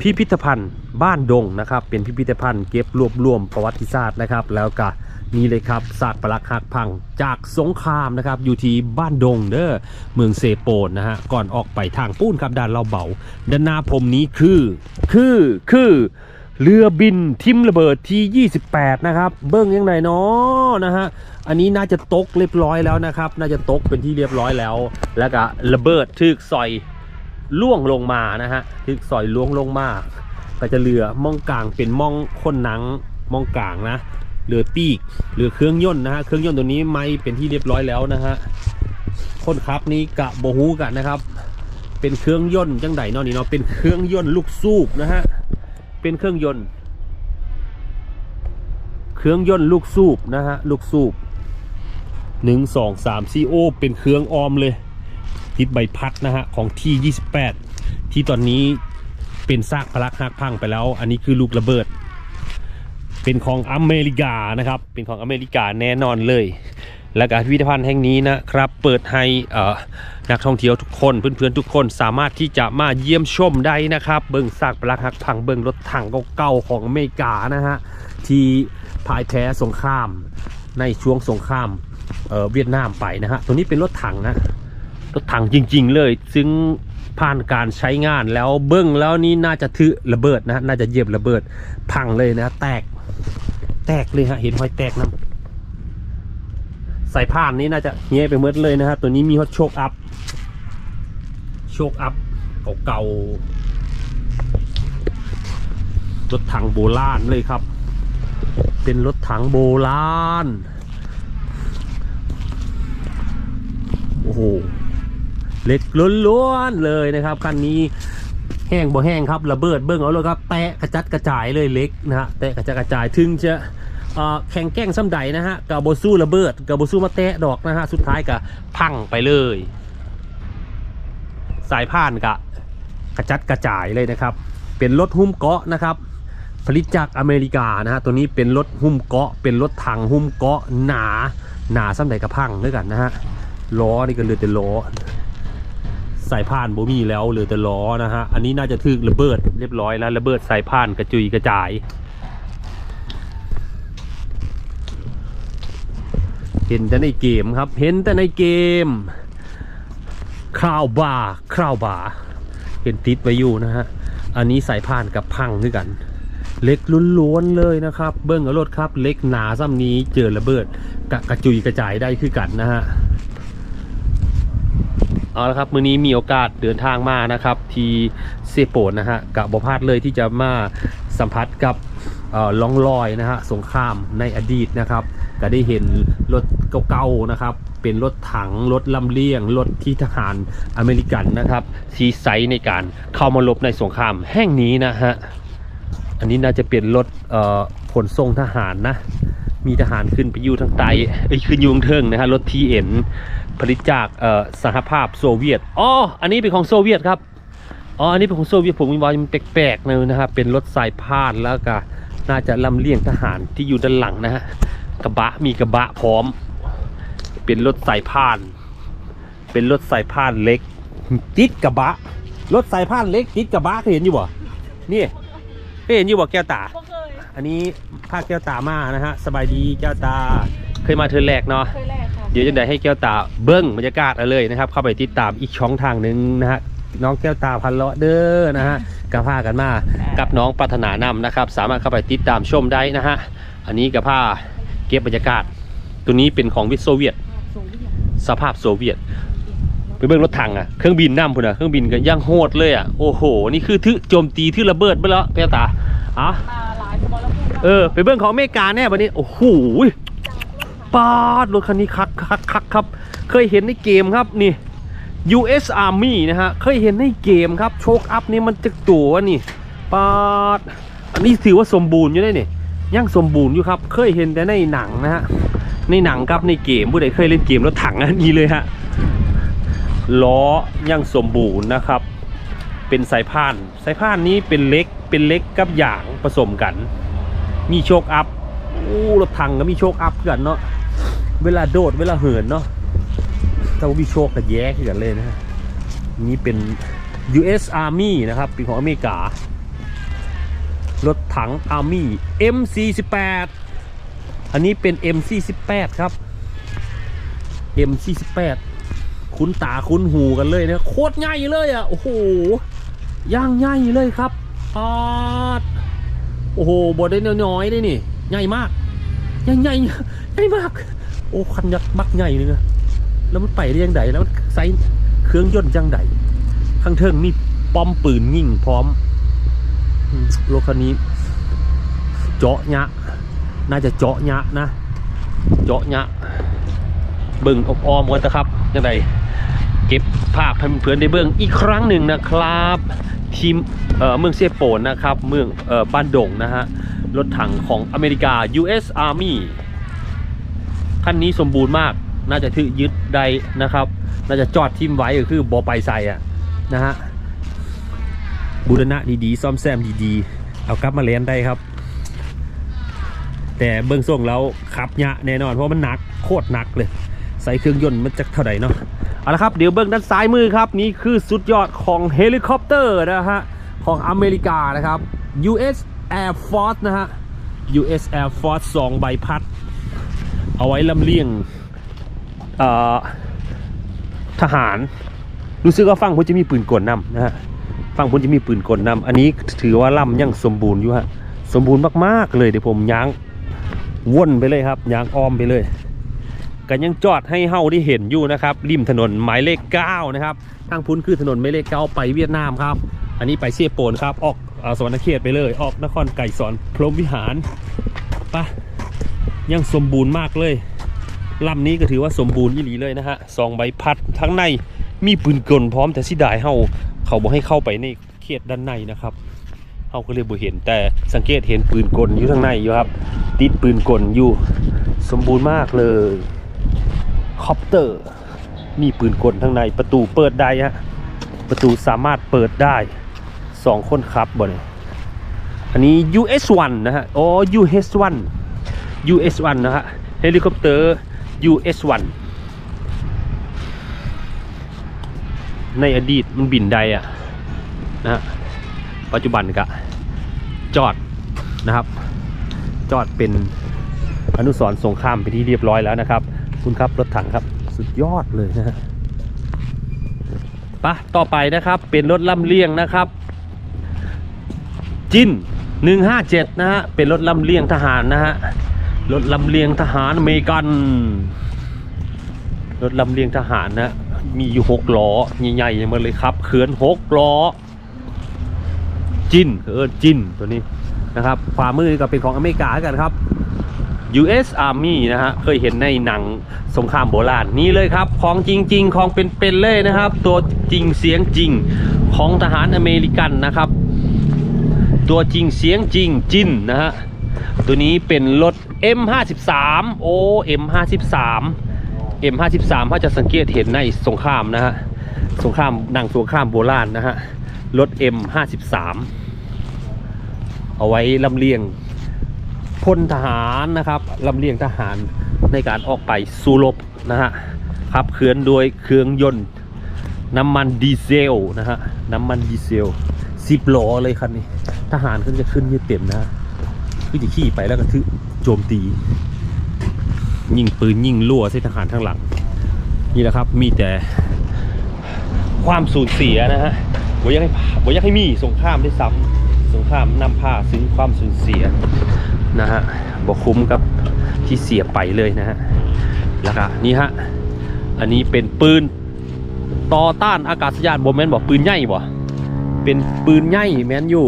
พิพิธภัณฑ์บ้านดงนะครับ เป็นพิพิธภัณฑ์เก็บรวบรวมประวัติศาสตร์นะครับ แล้วก็นี่เลยครับซากปรักหักพังจากสงครามนะครับ อยู่ที่บ้านดงเด้อเมืองเซโปนนะฮะก่อนออกไปทางปูนครับด้านเราเบาด้านหน้าผมนี้คือ คือคือเรือบินทิมระเบิดที่ 28 นะครับ เบิ้งยังไงเนาะนะฮะอันนี้น่าจะตกเรียบร้อยแล้วนะครับ น่าจะตกเป็นที่เรียบร้อยแล้ว แล้วก็ระเบิดทึกซอย ล่วงลงมานะฮะทึกสอยล่วงลงมาก็จะเรือมองกลางเป็นมองคนหนังมองกลางนะเรือปีกเรือเครื่องยนต์นะฮะเครื่องยนต์ตัวนี้ไม่เป็นที่เรียบร้อยแล้วนะฮะคนขับนี้กะโบฮูกันนะครับ เป็นเครื่องยนต์จังไดนาะนี่เนาะเป็นเครื่องยนต์ลูกสูบนะฮะเป็นเครื่องยนต์ เครื่องยนต์ลูกสูบนะฮะลูกสูบหนึ่งสองสามซีโอเป็นเครื่องออมเลย ติดใบพัดนะฮะของที่ 28 ที่ตอนนี้เป็นซากพลักหักพังไปแล้ว อันนี้คือลูกระเบิด เป็นของอเมริกานะครับ เป็นของอเมริกาแน่นอนเลย และการพิพิธภัณฑ์แห่งนี้นะครับ เปิดให้เอ่อนักท่องเที่ยวทุกคนเพื่อนๆทุกคนสามารถที่จะมาเยี่ยมชมได้นะครับ เบิ้งซากปลักหักพังเบิ้งรถถังเก่าๆของอเมริกานะฮะที่พ่ายแพ้สงครามในช่วงสงครามเเวียดนามไปนะฮะตัวนี้เป็นรถถังนะ รถถังจริง ๆ เลย ซึ่งผ่านการใช้งานแล้วเบิ้งแล้วนี่น่าจะทึระเบิดนะ น่าจะเหยียบระเบิด พังเลยนะ แตก แตกเลยฮะ เห็นหอยแตกนะสายผ่านนี้น่าจะเงี้ยไปเมดเลยนะฮะ ตัวนี้มีฮอตโชคอัพ โชคอัพเก่าๆ รถถังโบราณเลยครับ เป็นรถถังโบราณ โอ้โห เล็กล้วนๆเลยนะครับคันนี้แห้งบ่แห้งครับระเบิดเบิ้งเอาเลยครับแตะกระจัดกระจายเลยเล็กนะฮะแตะกระจัดกระจายถึงจะแข่งแกล้งซ้ำใดนะฮะกับโบสู้ระเบิดกับโบสู้มาแตะดอกนะฮะสุดท้ายก็พังไปเลย สายพานกะกระจัดกระจายเลยนะครับ เป็นรถหุ้มเกาะนะครับผลิตจากอเมริกานะฮะตัวนี้เป็นรถหุ้มเกาะ เป็นรถถังหุ้มเกาะหนาหนาซ้ำใดกระพังด้วยกันนะฮะล้อนี่ก็เลือแต่ล้อ สายพานโบมีแล้วเหลือแต่ล้อนะฮะ อันนี้น่าจะถึกระเบิดเรียบร้อยแล้วระเบิดสายพานกระจุยกระจายเห็นแต่ในเกมครับ เห็นแต่ในเกมคราวบาคราวบาเห็นติดไว้อยู่นะฮะ อันนี้สายพานกับพังด้วยกัน เล็กล้วนๆเลยนะครับ เบิ้งเอารถครับ เล็กหนาซ้ำนี้เจอระเบิดกะกระจุยกระจายได้คือกันนะฮะ เอาละครับมื้อนี้มีโอกาสเดินทางมานะครับ ที่เซโปนนะฮะกับบพลาดเลยที่จะมาสัมผัสกับล่องรอยนะฮะสงครามในอดีตนะครับ ก็ได้เห็นรถเก่าๆนะครับ เป็นรถถังรถลำเลียงรถที่ทหารอเมริกันนะครับซีไซในการเข้ามารบในสงครามแห่งนี้นะฮะอันนี้น่าจะเป็นรถขนส่งทหารนะมีทหารขึ้นไปอยู่ทางใต้ขึ้นยู่งเทิงนะฮะรถทีเอ็น ผลิตจากเอ่อสหภาพโซเวียตอ๋ออันนี้เป็นของโซเวียตครับอ๋ออันนี้เป็นของโซเวียตผมว่ามันแปลกๆเลยนะครับเป็นรถสายพานแล้วก็น่าจะลำเลียงทหารที่อยู่ด้านหลังนะฮะกระบะมีกระบะพร้อม เป็นรถสายพาน เป็นรถสายพานเล็กติดกระบะรถสายพานเล็กติดกระบะเคยเห็นอยู่บ่นี่เคยเห็นอยู่บ่แก้วตาบ่เคยอันนี้ภาคแก้วตามานะฮะสบายดีแก้วตา เคยมาเทิร์นแรกเนาะเคยแรกค่ะ เดี๋ยวจะได้ให้แก้วตาเบิ้งบรรยากาศเอาเลยนะครับ เข้าไปติดตามอีกช่องทางหนึ่งนะฮะน้องแก้วตาพันเลาะเด้อนะฮะกับพากันมากับน้องปรารถนานำนะครับ สามารถเข้าไปติดตามชมได้นะฮะอันนี้กับผ้าเก็บบรรยากาศ ตัวนี้เป็นของวิทย์โซเวียตสูงที่ไหนสภาพโซเวียตไปเบิ่งรถถังอะเครื่องบินน้ำพุ่นอะเครื่องบินกันย่างโหดเลยอะโอ้โห นี่คือทึโจมตีที่ระเบิดไปแล้วแก้วตาอะมาหลายสมรภูมิเออไปเบื้องของอเมริกาแน่วันนี้โอ้โห ปารถคันนี้คักคักคักครับ เคยเห็นในเกมครับนี่ US Army นะฮะ เคยเห็นในเกมครับ โชคอัพนี่มันจะตัวนี่ปาดอันนี้ถือว่าสมบูรณ์อยู่ได้นี่ยังสมบูรณ์อยู่ครับ เคยเห็นแต่ในหนังนะฮะ ในหนังกับในเกมผู้ใดเคยเล่นเกมรถถังอันนี้เลยฮะ ล้อยังสมบูรณ์นะครับ เป็นสายพาน สายพานนี้เป็นเล็ก เป็นเล็กกับหยางผสมกัน มีโชคอัพ อ้รถถังก็มีโชคอัพกันเนาะเวลาโดดเวลาเหินเนาะถ้าว่ามีโชคก็แย่ขึ้นกันเลยนะฮะนี่เป็น US Army นะครับเป็นของอเมริการถถังอาร์มี่ M48 อันนี้เป็น M48 ครับ M48 คุ้นตาคุ้นหูกันเลยนะโคตรใหญ่เลยอะ โอ้โหย่างใหญ่เลยครับปาดโอ้โหบดได้น้อยๆได้นี่ ใหญ่มาก ใหญ่ใหญ่ใหญ่มาก โอ้คันยักษ์บักใหญ่เลยนะแล้วมันไปได้ยังไงแล้วมันใส่เครื่องยนต์จังไดข้างเทิงมีป้อมปืนยิงพร้อมรถคันนี้ เจาะยะน่าจะเจาะยะนะ เจาะยะเบิ่งอบออมกันนะครับยังไงเก็บภาพให้เพื่อนๆได้เบิ่งอีกครั้งหนึ่งนะครับ ทีมเอ่เมืองเซโปนนะครับ เมืองบ้านดงนะฮะ รถถังของอเมริกา US Army คันนี้สมบูรณ์มาก น่าจะถือยึดได้นะครับ น่าจะจอดทิมไว้ก็คือบอไปใส่อะนะฮะ บูรณะดีๆ ซ่อมแซมดีๆ เอากลับมาเลียนได้ครับ แต่เบื้องส่งแล้วขับยะแน่นอนเพราะมันหนักโคตรหนักเลย ใส่เครื่องยนต์มันจะเท่าไหร่เนาะ เอาละครับเดี๋ยวเบื้องด้านซ้ายมือครับ นี่คือสุดยอดของเฮลิคอปเตอร์นะฮะ ของอเมริกานะครับ US Air Force นะฮะ US Air Force 2 ใบพัด เอาไว้ลำเลียงทหาร รู้สึกว่าฝั่งพุ่นจะมีปืนกลนำนะฮะฝั่งพุ่นจะมีปืนกลนำอันนี้ถือว่าล่ำยังสมบูรณ์อยู่ฮะ สมบูรณ์มาก ๆ เลยเดี๋ยวผมย้างว่นไปเลยครับย้างอ้อมไปเลย กันยังจอดให้เฮาได้เห็นอยู่นะครับริมถนนหมายเลข9นะครับทางพุ่นคือถนนหมายเลข9ไปเวียดนามครับ อันนี้ไปเซียโปนครับ ออกอสวรรณเขตไปเลย ออกนครไก่สอนพรหมวิหารปะยังสมบูรณ์มากเลยลำนี้ก็ถือว่าสมบูรณ์ยี่หลีเลยนะฮะสองใบพัดทั้งในมีปืนกลพร้อมแต่สิดายเฮาเขาบอกให้เข้าไปในเขตด้านในนะครับเฮาก็เลยบ่เห็นแต่สังเกตเห็นปืนกลอยู่ข้างในอยู่ครับ ติดปืนกลอยู่สมบูรณ์มากเลย คอปเตอร์ มีปืนกลข้งในประตูเปิดได้ฮะประตูสามารถเปิดได้สองคนครับบนยอันนี้ US1 นะฮะอ๋อ US1 US1 นะฮะเฮลิคอปเตอร์ US1 ในอดีตมันบินได้อะนะฮะปัจจุบันก็จอดนะครับ จอดเป็นอนุสรสงครามไปที่เรียบร้อยแล้วนะครับ คุณครับรถถังครับสุดยอดเลยนะฮะปะต่อไปนะครับเป็นรถลำเลียงนะครับ จิน157 นะฮะ เป็นรถลำเลียงทหารนะฮะ รถลำเลียงทหารอเมริกัน รถลำเลียงทหารนะ มีอยู่หกล้อใหญ่ๆมาเลยครับเขื่อนหกล้อ จินเออจินตัวนี้นะครับ ขวามือก็เป็นของอเมริกากันครับ US Army นะฮะเคยเห็นในหนังสงครามโบราณนี่เลยครับของจริง ๆ ของเป็นๆเลยนะครับ ตัวจริงเสียงจริงของทหารอเมริกันนะครับ ตัวจริงเสียงจริงจินนะฮะตัวนี้เป็นรถ M53 โอ้ M53 M53 ถ้าจะสังเกตเห็นในสงครามนะฮะสงครามหนังสงครามโบราณนะฮะรถ M53 เอาไว้ลำเลียง พลทหารนะครับลำเลียงทหารในการออกไปสู้รบนะฮะขับเคลื่อนโดยเครื่องยนต์น้ำมันดีเซลนะฮะน้ำมันดีเซลสิบล้อเลยคันนี้ ทหารขึ้นจะขึ้นยืดเต็มนะคือจะขี่ไปแล้วก็ทึโจมตี ยิงปืนยิงลั่วใส่ทหารข้างหลัง นี่แหละครับมีแต่ความสูญเสียนะฮะผมอยากให้ผมอยากให้มีสงครามได้วยซ้ำ งครามนำพาซึ่งความสูญเสียนะฮะบกคุ้มกับที่เสียไปเลยนะฮะแล้วก็นี่ฮะอันนี้เป็นปืนต่อต้านอากาศยานบอแมนบอกปืนใหญ่บ่เป็นปืนใหญ่แมนอยู่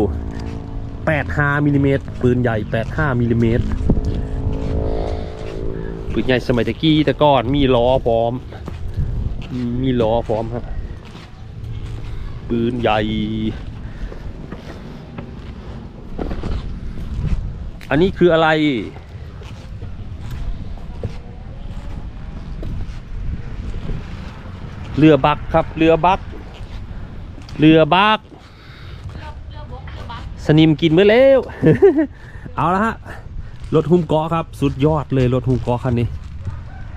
85มิลลิเมตรปืนใหญ่ 85มิลลิเมตรปืนใหญ่สมัยตะกี้แต่ก่อนมีล้อพร้อมมมีล้อพร้อมครับปืนใหญ่ อันนี้คืออะไร เรือบักครับ เรือบัก เรือบัก สนิมกินไปแล้ว เอาละฮะ รถหุ้มเกาะครับ สุดยอดเลยรถหุ้มเกาะคันนี้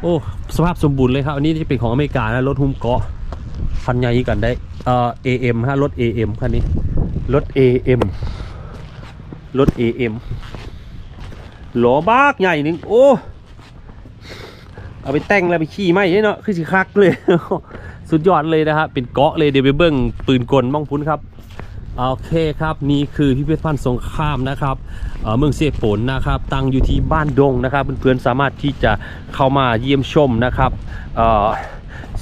โอ้ สภาพสมบูรณ์เลยครับ อันนี้จะเป็นของอเมริกานะรถหุ้มเกาะคันใหญ่กันได้ เอ่อ AM ฮะ รถ AM คันนี้ รถ AM รถ AM หลอบากใหญ่หนึงโอ้เอาไปแต่งแล้วไปขี่ไม่เนาะคือสิคักเลย สุดยอดเลยนะฮะเป็นเกาะเลยเดี๋ยวไปเบิ้งปืนกลบ้องพุ้นครับโอเคครับนี่คือพิพิธภัณฑ์สงครามนะครับเมืองเสพนนะครับ ตั้งอยู่ที่บ้านดงนะครับเพื่อนๆสามารถที่จะเข้ามาเยี่ยมชมนะครับ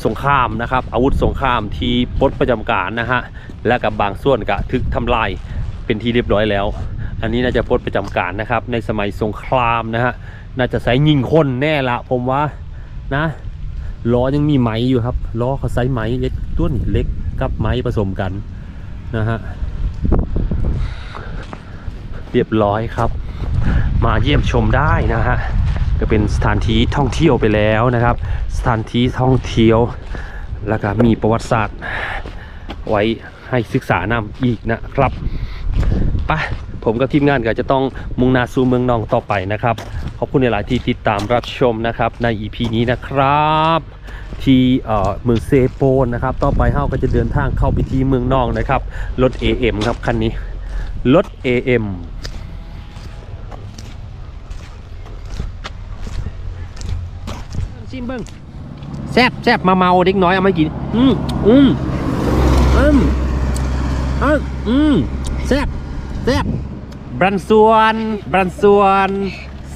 สงครามนะครับ อาวุธสงครามที่ปลดประจำการนะฮะและกับบางส่วนก็ทึกทำลายเป็นที่เรียบร้อยแล้ว อันนี้น่าจะปลดประจำการนะครับ ในสมัยสงครามนะฮะน่าจะใช้ยิงคนแน่ละผมว่านะล้อยังมีไหมอยู่ครับล้อเขาใช้ไหมเล็กต้นเล็กกับไหมผสมกันนะฮะเรียบร้อยครับ มาเยี่ยมชมได้นะฮะก็เป็นสถานที่ท่องเที่ยวไปแล้วนะครับ สถานที่ท่องเที่ยวแล้วก็มีประวัติศาสตร์ไว้ให้ศึกษานำอีกนะครับไป ผมกับทีมงานก็จะต้องมุ่งหน้าสู่เมืองนองต่อไปนะครับ ขอบคุณในหลายที่ติดตามรับชมนะครับใน EP นี้นะครับ ที่เมืองเซโปนนะครับ ต่อไปเฮาก็จะเดินทางเข้าไปที่เมืองนองนะครับรถ AM ครับคันนี้รถ AM ชิมเบิ้งแซบแซบมาเมาเด็กน้อยเอามากิน อืมอืมอืมอืมอืมแซบแซบ บรันส่วนบรันส่วน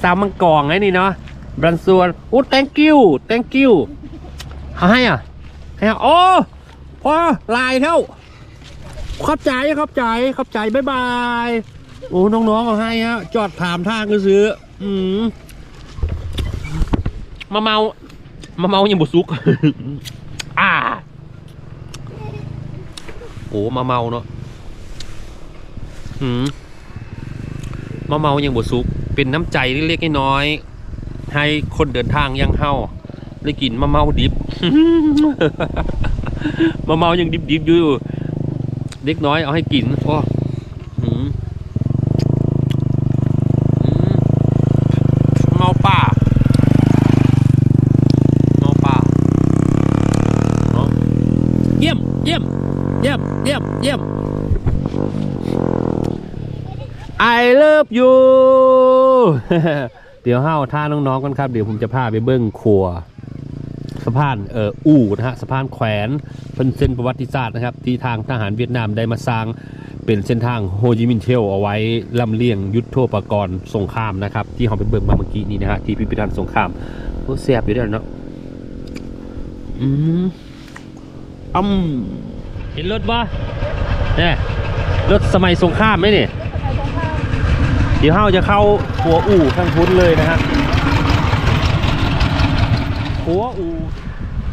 สามมังกรไงนี่เนาะบรันส่วนโอ้ thank you thank you เขาให้อะให้อะโอ้พอลายเท่าขอบใจขอบใจขอบใจบ๊ายบายโอ้น้องๆเอาให้ฮะจอดถามทางก็ซื้อ อืมมาเมามาเมายังบุซุก อ่าโอ้มาเมาเนาะอืม มาเมายังบุซุก เป็นน้ำใจเล็กๆน้อยๆให้คนเดินทางยังเฮาได้กินมาเมาดิบมาเมายังดิบๆอยู่เด็กน้อยเอาให้กินโอ้เมาป่าเมาป่าเนาะเยี่ยมเยี่ยมเยี่ยมเยี่ยมเยี่ยม I love you เดี๋ยวห้าวท่าน้องๆกันครับ เดี๋ยวผมจะพาไปเบิ้งครัวสะพานเอ่ออู่นะฮะสะพานแขวนเป็นเส้นประวัติศาสตร์นะครับ ที่ทางทหารเวียดนามได้มาสร้างเป็นเส้นทางโฮจิมินห์เทลเอาไว้ลำเลียงยุทโธปกรณ์สงครามนะครับ ที่เราไปเบิ่งมาเมื่อกี้นี้นะฮะที่พิพิธภัณฑ์สงครามโอ้แซ่บอยู่ด้อเนาะอืมอืมเห็นรถปะเนี่ยรถสมัยสงครามไหมเนี่ย ดี๋ยวเราจะเข้าหัวอู่ข้างพุ้นเลยนะฮะขัวอู่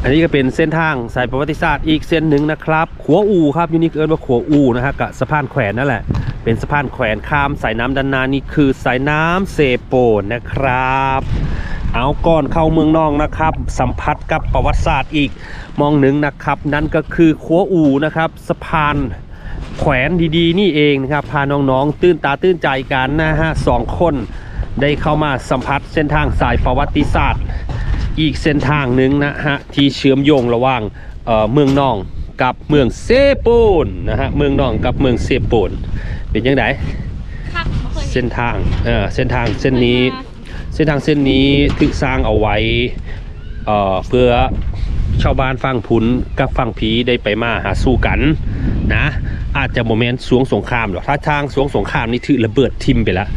อันนี้ก็เป็นเส้นทางสายประวัติศาสตร์อีกเส้นหนึ่งนะครับขัวอู่ครับยูนิคเอิร์นว่าขัวอู่นะฮะกับสะพานแขวนนั่นแหละ เป็นสะพานแขวนข้ามสายน้ำดันนานี่คือสายน้ำเซโปนนะครับ เอาก่อนเข้าเมืองนองนะครับ สัมผัสกับประวัติศาสตร์อีกมองหนึ่งนะครับ นั่นก็คือขัวอูนะครับสะพาน แขวนดีๆ นี่เองนะครับ พาน้องๆ ตื่นตาตื่นใจกันนะฮะสองคนได้เข้ามาสัมผัสเส้นทางสายประวัติศาสตร์ อีกเส้นทางหนึ่งนะฮะที่เชื่อมโยงระหว่างเอ่อเมืองนองกับเมืองเซโปนนะฮะเมืองนองกับเมืองเซโปนเป็นยังไงคักบ่เคยเห็นเส้นทางเอ่อเส้นทางเส้นนี้ เส้นทางเส้นนี้ถูกสร้างเอาไว้เอ่อเพื่อชาวบ้านฟังพุนกับฟังผีได้ไปมาหาสู้กัน นะอาจจะโมเมนต์สวงสงครามหรอกถ้าทางสวงสงครามนี่ถือระเบิดทิมไปแล้ว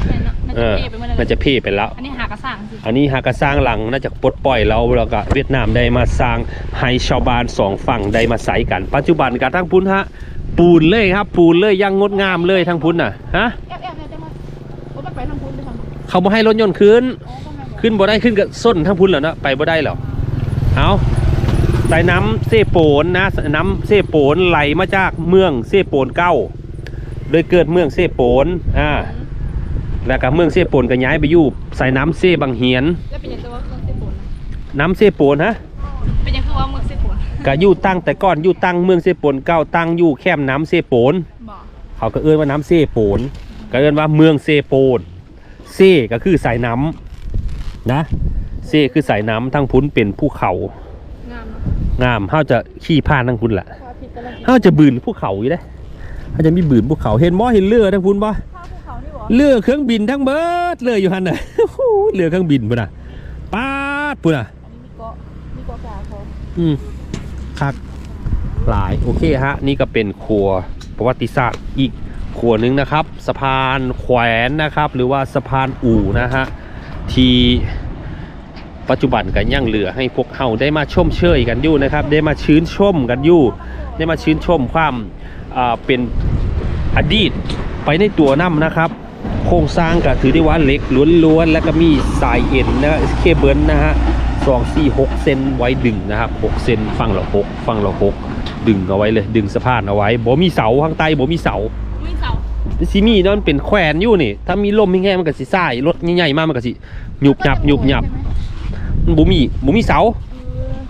มันเอจะอเทไปหมดเลยมันจะเพ่ไปแล้ว อันนี้หากระสังสิอันนี้หากก็สร้างหลังน่าจะปลดปล่อยเราแล้วก็เวียดนามได้มาสร้างให้ชาวบ้านสองฝั่งได้มาใส่กัน ปัจจุบันการทั้งพุ้นฮะปูนเลยครับ ปูนเลยยังงดงามเลยทั้งพุ้นน่ะฮะแอบแอบเนี่ยจะมาโอ้มันไปทางพุ้นไปทางพุ้นเขาบ่ให้รถยนต์ขึ้นอ๋อก็แม่นบ่ขึ้นบ่ได้ขึ้นกับส้นทั้งพุ้นแล้วเนาะไปบ่ได้หรอกเอา สายน้ำเซโปนนะน้ำเซโปนไหลมาจากเมืองเซโปนเก้าโดยเกิดเมืองเซโปนอ่าแล้วก็เมืองเซโปนก็ย้ายไปอยู่สายน้ำเซบังเฮียนแล้วเป็นยังตัวเมืองเซโปนนะน้ำเซโปนฮะเป็นยังคือว่าเมืองเซโปนก็อยู่ตั้งแต่ก่อนอยู่ตั้งเมืองเซโปนเก้าตั้งอยู่แคมป์น้ำเซโปนบ่เขาก็เอื้อนว่าน้ำเซโปนก็เอื้อนว่าเมืองเซโปนเซก็คือสายน้ำนะเซคือสายน้ำทั้งพุ้นเป็นภูเขางามเนาะ งามเฮาจะขี่ผ่านทั้งพุ้นแหละพระอาทิตย์กำลังเฮาจะบืนภูเขาอยู่เด้เฮาจะมีบืนภูเขาเห็นบ่เห็นเรือทั้งพุ้นบ่ข้าวภูเขานี่บ่เรือเครื่องบินทั้งเบิดเลยอยู่หันน่ะโอ้โหเรือเครื่องบินปุ่นน่ะป้าดปุ่นน่ะอันนี้มีเกาะมีเกาะกลางพออืมคักหลายโอเคฮะ นี่ก็เป็นครัวประวัติศาสตร์อีกครัวหนึงนะครับ สะพานแขวนนะครับ หรือว่าสะพานอู่นะฮะที่ ปัจจุบันก็ยังเหลือให้พวกเฮาได้มาชมเชยกันอยู่นะครับ ได้มาชื่นชมกันอยู่ ได้มาชื่นชมความอ่าเป็นอดีตไปในตัวน้ำนะครับ โครงสร้างก็ถือได้ว่าเหล็กล้วนๆ แล้วก็มีสายเอ็นนะเคเบิลนะฮะสองสี่หกเซนไว้ดึงนะครับหกเซนฝั่งละหกฝั่งละหกดึงเอาไว้เลยดึงสะพานเอาไว้บ่มีเสาข้างใต้บ่มีเสามีเสาซิมีนั่นเป็นแขวนอยู่นี่ ถ้ามีลมแห้งๆมันก็สิซ่ายรถใหญ่ๆมากมันก็สิหยุบหยับหยุบหยับมัน บ่มีบ่มีเสา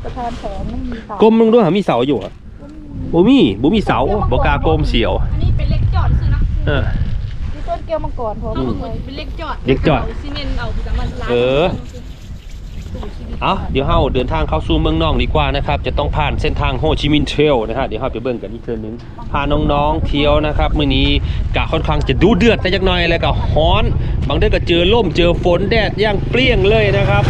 สะพานแขวนไม่มีเสากลมลงด้วยหามีเสาอยู่อะบ่มีบ่มีเสาบ่กล้ากลมเสียว อันนี้เป็นเล็กจอดซื้อนะเออมีต้นเกลียวมังกรพออืมเป็นเล็กจอดเล็กจอดาซีเมนต์เอาแต่มันล้างเออเอาเดี๋ยวเฮาเดินทางเข้าสู่เมืองนองดีกว่านะครับ จะต้องผ่านเส้นทางโฮจิมินห์เทรลนะฮะเดี๋ยวเฮาไปเบิ่งกันอีกเทื่อนึงพาน้องๆเที่ยวนะครับมื้อนี้กะค่อนข้างจะดูเดือดแต่จักหน่อยแล้วก็ฮ้อน บางเดือนก็เจอลมเจอฝนแดดอย่างเปรี้ยงเลยนะครับ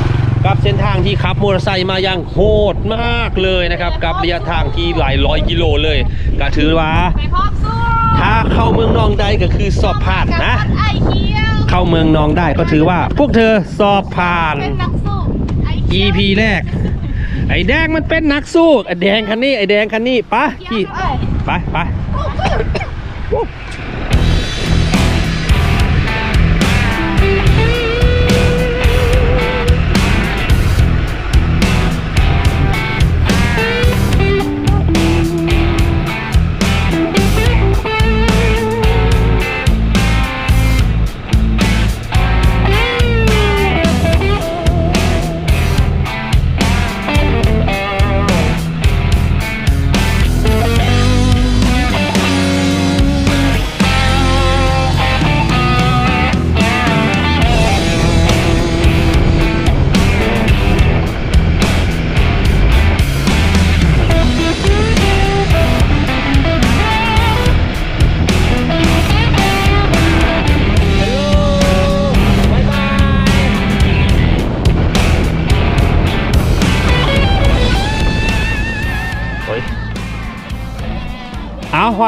กับเส้นทางที่ขับมอเตอร์ไซค์มาอย่างโหดมากเลยนะครับ กับระยะทางที่หลายร้อยกิโลเลยก็ถือว่าไปพร้อมสู้ถ้าเข้าเมืองนองได้ก็คือสอบผ่านนะไอเคียวเข้าเมืองนองได้ก็ถือว่า พวกเธอสอบผ่านเป็นนักสู้ไอเคียว EP แรก ไอ้แดงมันเป็นนักสู้ไอ้แดงคันนี้ไอ้แดงคันนี้ไปะพี่เอ้ยไปไป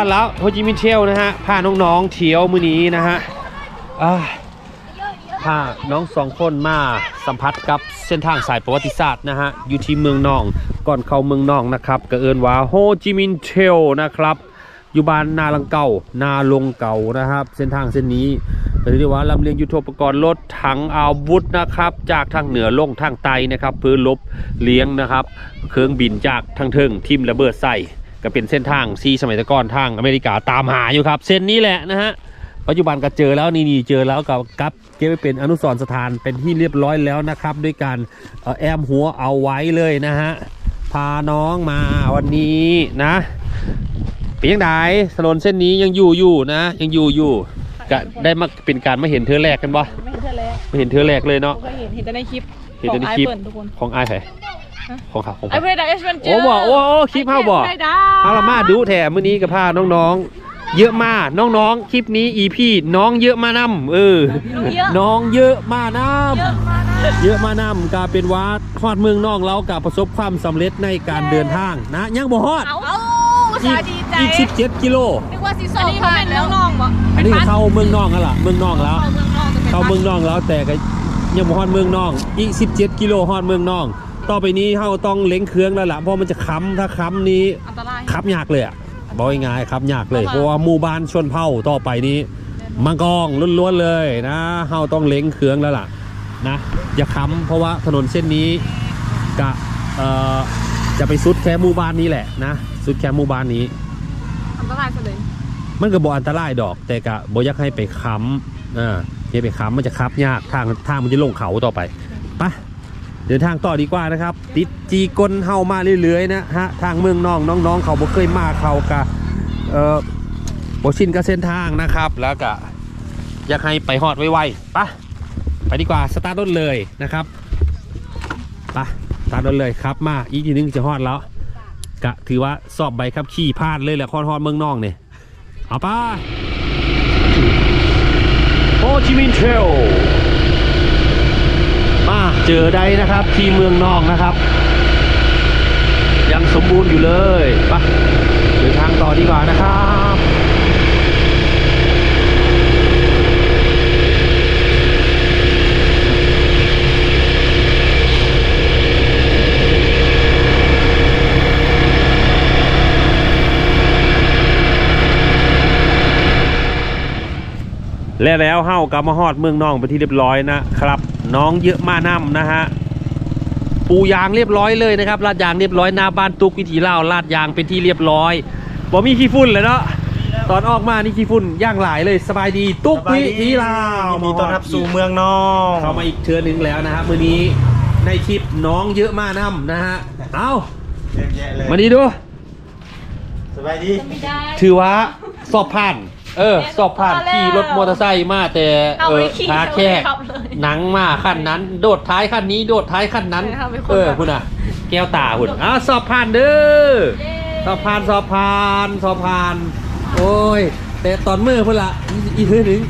ดแล้วโฮจิมินเชลนะฮะพาน้องๆเที่ยวมื้อนี้นะฮะพาน้องสองคนมาสัมผัสกับเส้นทางสายประวัติศาสตร์นะฮะอยู่ที่เมืองนองก่อนเข้าเมืองนองนะครับก็เอินว่าโฮจิมินเชลนะครับอยู่บ้านนาลังเก่านาลงเก่านะครับ เส้นทางเส้นนี้ก็ถือได้ว่าลำเลียงยุทโธปกรณ์รถถังอาวุธนะครับ จากทางเหนือลงทางใต้นะครับเพื่อลบเลี้ยงนะครับ เครื่องบินจากทางเทิงทิมระเบิดใส่ ก็เป็นเส้นทางซีสมัยแตะก่อนทางอเมริกาตามหาอยู่ครับ เส้นนี้แหละนะฮะปัจจุบันก็เจอแล้วนี่นี่เจอแล้วกับกับเก็บไว้เป็นอนุสรณ์สถานเป็นที่เรียบร้อยแล้วนะครับ ด้วยการเอ่อแอมหัวเอาไว้เลยนะฮะพาน้องมาวันนี้นะเป็นยังไงถนนเส้นนี้ยังอยู่อยู่นะ ยังอยู่อยู่ก็ได้มาเป็นการมาเห็นเธอแรกกันปะไม่เห็นเธอแล้วมาเห็นเธอแรกเลยเนาะผมเคยเห็นเห็นแต่ในคลิปเห็นแต่ในคลิปของไอเปิลทุกคน ของอายไผของเขาของไอเขาเพื่อนไอเอสเวนเจอโอ้ร์บ่โอ้โอ้คลิปเฮาบ่ไอดาเอาละมาดูแถมมื้อนี้กับพาน้องๆ เยอะมากน้องๆคลิปนี้ EP น้องเยอะมานำเออ เยอะน้องเยอะมานำเยอะมากนะเยอะมานำกาเป็นว่าฮอดเมืองน้องเรากับประสบความสำเร็จในการเดินทางนะ ยังบ่ฮอด เอาเอาสาดีใจอีก17กิโล นึกว่าซีซั่นนี้เขาเป็นน้องๆบ่อันนี้ก็เข้าเมืองนอกแล้วล่ะ เมืองนอกแล้ว เข้าเมืองนอกจะเป็นเข้าเมืองนอกแล้วแต่ก็ยังบ่ฮอดเมืองนอกอีก 17 กิโลฮอดเมืองนอก ต่อไปนี้เฮาต้องเล็งเครื่องแล้วล่ะเพราะมันจะค้ำถ้าค้ำนี้อันตรายขับยากเลยอะบอกง่ายๆขับยากเลยเพเพราะราะว่าว่าหมู่บ้านชนเผ่าต่อไปนี้มังกองล้วนๆเลยนะเฮาต้องเล็งเครื่องแล้วล่ะนะอย่าค้ำเพราะว่าถนนเส้นนี้กะเอ่อจะไปสุดแค่หมู่บ้านนี้แหละนะสุดแค่หมู่บ้านนี้ อันตรายซะเลยมันก็บ่อันตรายดอก แต่กะบ่อยากให้ไปค้ำอ่าอย่าไปค้ำมันจะขับยากทางทางมันจะลงเขาต่อไปไปะ เดินทางต่อดีกว่านะครับ ติดจีกลเฮามาเรื่อยๆนะฮะทางเมืองน้องน้องๆ เขาบ่เคยมาเขากะเอ่อบ่ชินกับเส้นทางนะครับ แล้วก็อยากให้ไปฮอดไวๆไปะไปดีกว่าสตาร์ทรถเลยนะครับไปสตาร์ทรถเลยครับมาอีกทีนึงจะฮอดแล้วกะถือว่าสอบใบขับขี่พลาดเลยแหละฮอดฮอดเมืองนองเนี่ยเอาป้าโฮจิมินเทล มาเจอได้นะครับที่เมืองนอกนะครับ ยังสมบูรณ์อยู่เลยไปะเดินทางต่อดีกว่านะครับและแล้วเฮากลับมาฮอดเมืองนองไปที่เรียบร้อยนะครับ น้องเยอะมานำนะฮะปูยางเรียบร้อยเลยนะครับลาดยางเรียบร้อยหน้าบ้านตุกวิถีเล่าลาดยางเป็นที่เรียบร้อยบ่มีขี้ฝุ่นเลยเนาะตอนออกมานี่ขี้ฝุ่นย่างหลายเลยสบายดีตุกวิถีเล่ายินดีต้อนรับสู่เมืองนองเข้ามาอีกเทือนึงแล้วนะฮะมื้อนี้ในคลิปน้องเยอะมานำนะฮะเอาเยอะแยะเลยมาดีดูสบายดีไม่ได้ถือว่าสอบผ่าน เออ สอบผ่านขี่รถมอเตอร์ไซค์มาแต่เอาเอไว้อขี่ขาแค่เอาไว้ขับเลยหนังมาขั้นนั้น โดดท้ายขั้นนี้โดดท้ายขั้นนั้นใช่ค่ะเป็นคนเออแบบ คุณอะ แก้วตาคุณอ้าวสอบผ่านเด้อเย้สอบผ่านสอบผ่านสอบผ่าน โอ้ย แต่ตอนมือเพื่อนละอีอีกทีหนึ่ง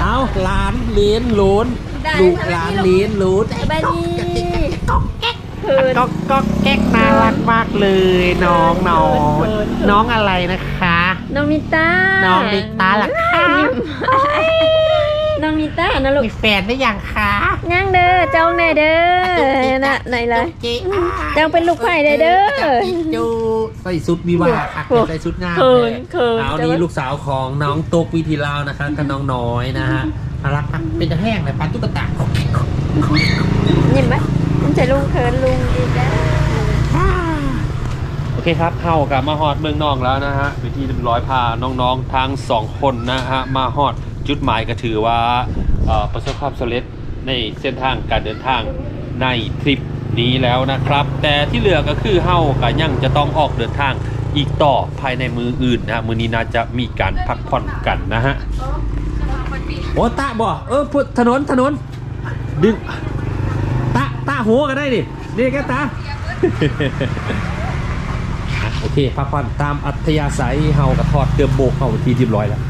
เอาหลานเลนหลนลูกหลานเลนหลนสบายดีเขินก็ก็แก๊กน่ารักมากเลยน้องน้องน้องอะไรนะคะ น้องนิต้าน้องลิตาล่ะคะน้องนิต้านะลูกมีแฟนได้ยังคะย่างเด้อเจ้าไหนเด้อน่ะไหนเลยเจ้าเป็นลูกไผ่ได้เด้อจูใส่ชุดวิวาห์ค่ะโอ้ใส่ชุดงามเขินเขินเอานี่ลูกสาวของน้องตกวิธีลาวนะคะกับน้องน้อยนะฮะน่ารักมากเป็นจะแห้งเลยปันตุ๊กตายิ้มไหมมันจะลุงเขินลุงอีกแล้วโอเคครับเฮากับมาฮอดเมืองนองแล้วนะฮะเป็นที่เรียบร้อยพาน้องๆทั้งสองคนนะฮะมาฮอดจุดหมายก็ถือว่าประสบความสำเร็จในเส้นทางการเดินทางในทริปนี้แล้วนะครับ แต่ที่เหลือก็คือเฮาก็ยังจะต้องออกเดินทางอีกต่อภายในมืออื่นนะฮะมือนี้น่าจะมีการพักผ่อนกันนะฮะโอ้ตะบ่เออพุถนนถนนดึงตะตะหัวกันได้ดินี่แกตา โอเคพักผ่อนตามอัธยาศัยเฮากับทอดเติมโบกเข้าที่เรียบร้อยแล้ว